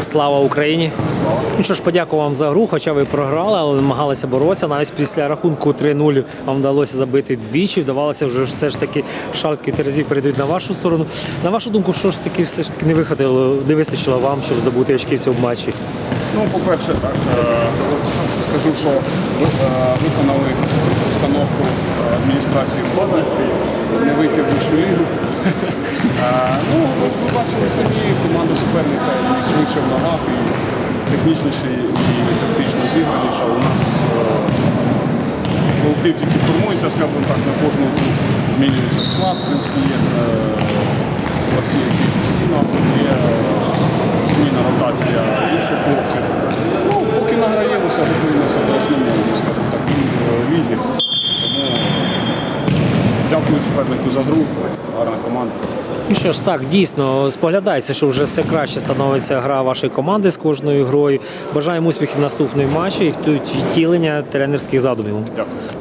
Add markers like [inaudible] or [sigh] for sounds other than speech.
Слава Україні! Ну що ж, подякую вам за гру, хоча ви програли, але намагалися боротися. Навіть після рахунку 3-0 вам вдалося забити двічі. Вдавалося вже все ж таки шалки разів перейдуть на вашу сторону. На вашу думку, що ж таки все ж таки не вихватило, не вистачило вам, щоб здобути очки в цьому матчі? Ну, по-перше, так, е, скажу, що е, виконали установку е, адміністрації влади не вийти в вищу лігу. [laughs] Ну, ви бачили самі, суперника і швидше в ногах, і технічніше, і тактично зіграніша. У нас е, колектив тільки формується, скажімо так, на кожну гру змінюється склад, в принципі, є дякую супернику за гру, гарна команда. Ну що ж, так, дійсно, споглядається, що вже все краще становиться гра вашої команди з кожною грою. Бажаємо успіхів наступної матчі і втілення тренерських задумів. Дякую.